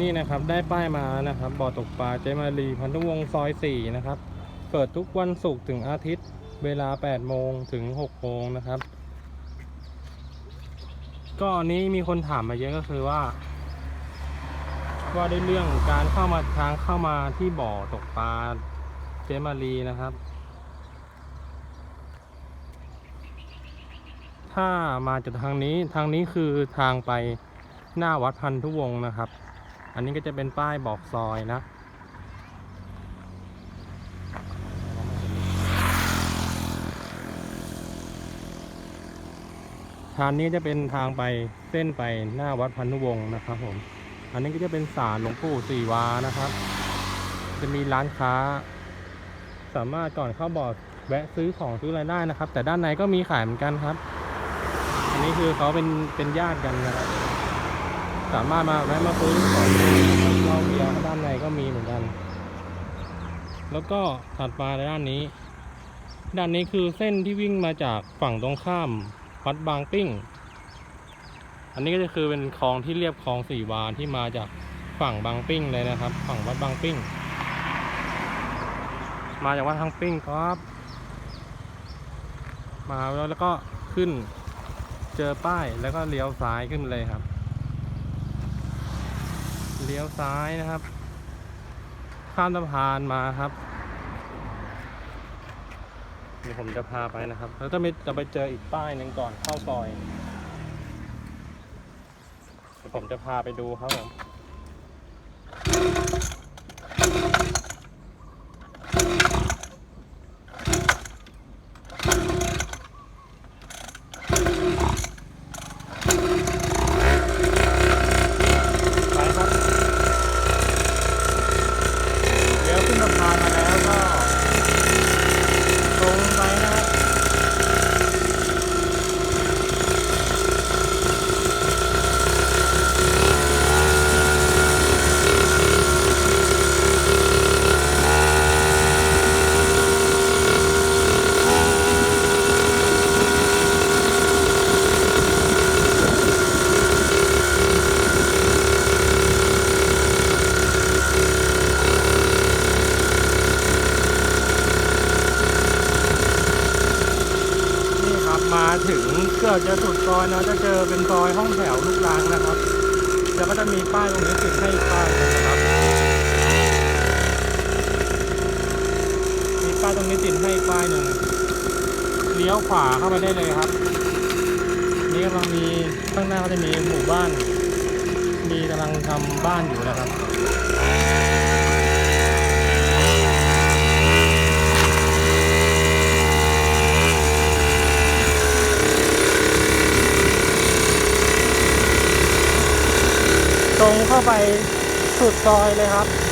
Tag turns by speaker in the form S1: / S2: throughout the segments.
S1: นี่นะครับได้ป้ายมานะครับบ่อตกปลาเจมารีพันธุวงศ์ซอยสี่นะครับ เปิดทุกวันศุกร์ถึงอาทิตย์ เวลา 8 โมงถึง 6 โมงนะครับ ก็อันนี้มีคนถามมาเยอะก็คือว่า ว่าด้วยเรื่องการเข้ามาทางเข้ามาที่บ่อตกปลาเจมารีนะครับ ถ้ามาจากทางนี้ทางนี้คือทางไปหน้าวัดพันธุวงศ์นะครับ อันนี้ก็จะเป็นป้ายบอกซอยนะทางนี้จะเป็นทางไปเส้นไปหน้าวัดพันธุวงศ์นะครับผม อันนี้ก็จะเป็นศาลหลวงปู่สี่วานะครับ จะมีร้านค้า สามารถก่อนเข้าบ่อแวะซื้อของซื้ออะไรได้นะครับ แต่ด้านในก็มีขายเหมือนกันครับ อันนี้คือเขาเป็นเป็นญาติกันนะครับ สามารถมาแวะมาซื้อของเหล้าเบียร์ด้านในก็มีเหมือนกัน แล้วก็ถัดมาในด้านนี้ ด้านนี้คือเส้นที่วิ่งมาจากฝั่งตรงข้ามวัดบางปิ้ง อันนี้ก็จะคือเป็นคลองที่เรียบคลองสี่วานที่มาจากฝั่งบางปิ้งเลยนะครับ ฝั่งวัดบางปิ้ง มาจากวัดทางปิ้งครับ มาแล้วแล้วก็ขึ้นเจอป้ายแล้วก็เลี้ยวซ้ายขึ้นเลยครับ เลี้ยวซ้ายนะครับ ข้ามสะพานมาครับเดี๋ยวผมจะพาไปนะครับ แล้วจะไปจะไปเจออีกป้ายหนึ่งก่อนเข้าซอยเดี๋ยวผมจะพาไปดูครับผม ไปครับเดี๋ยวขึ้นสะพานมาแล้วก็ ตรงไปนะครับนี่ครับ มาถึงเกือบจะสุดซอยนะจะเจอเป็นซอยห้องแถวลูกรังนะครับแล้วก็จะมีป้ายตรงนี้ติดให้อีกป้ายหนึงนะครับ มีป้ายตรงนี้ติดให้อีกป้ายหนึ่งเลี้ยวขวาเข้าไปได้เลยครับ นี่กำลังมีข้างหน้าก็จะมีหมู่บ้าน มีกำลังทำบ้านอยู่นะครับ รงเข้าไปสุดซอยเลยครับ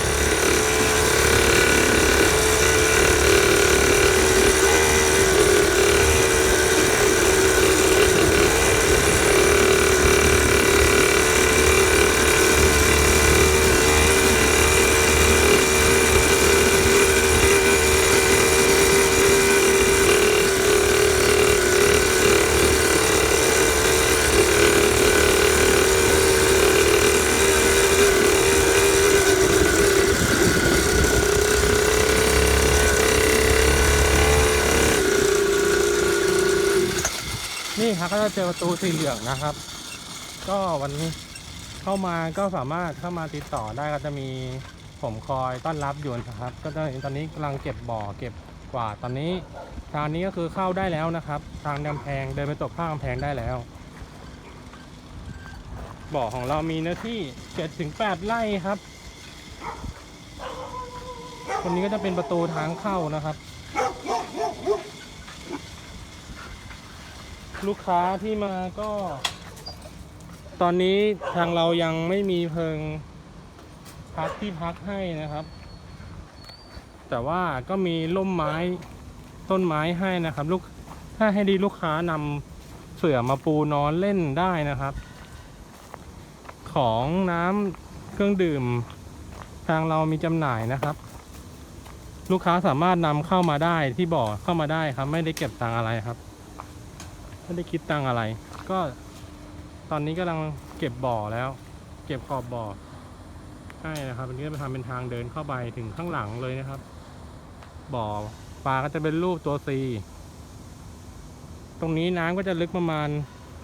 S1: นี่ครับก็จะเจอประตูสีเหลืองนะครับ ก็วันนี้เข้ามาก็สามารถเข้ามาติดต่อได้ก็จะมีผมคอยต้อนรับอยู่นะครับ ก็จะตอนนี้กำลังเก็บบ่อเก็บกวาดตอนนี้ ทางนี้ก็คือเข้าได้แล้วนะครับ ทางกำแพงเดินไปตกข้างกำแพงได้แล้ว บ่อของเรามีเนื้อที่7ถึง8ไร่ครับคนนี้ก็จะเป็นประตูทางเข้านะครับ ลูกค้าที่มาก็ ตอนนี้ทางเรายังไม่มีเพิงพักที่พักให้นะครับ แต่ว่าก็มีร่มไม้ต้นไม้ให้นะครับ ลูกถ้าให้ดีลูกค้านำเสื่อมาปูนอนเล่นได้นะครับ ของน้ำเครื่องดื่ม ทางเรามีจำหน่ายนะครับ ลูกค้าสามารถนำเข้ามาได้ที่บ่อเข้ามาได้ครับ ไม่ได้เก็บตังอะไรครับ ไม่ได้คิดตังอะไร ก็ตอนนี้กำลังเก็บบ่อแล้ว เก็บขอบบ่อล้ๆนะครับอันนี้จะทำเป็นทางเดินเข้าไปถึงข้างหลังเลยนะครับ บ่อปลาก็จะเป็นรูปตัวซีตรงนี้น้ำก็จะลึกประมาณ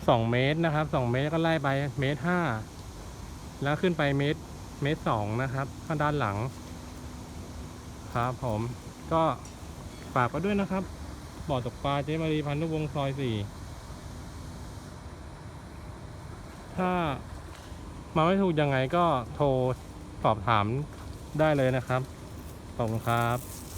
S1: สองเมตรนะครับสองเมตรก็ไล่ไปเมตรห้าแล้วขึ้นไปเมตรเมตรสองนะครับข้างด้านหลัง ครับผมก็ฝากไปด้วยนะครับบ่อตกปลาเจมารีพันธุวงศ์ซอยสี่ ถ้ามาไม่ถูกยังไงก็โทรสอบถามได้เลยนะครับ ขอบคุณครับ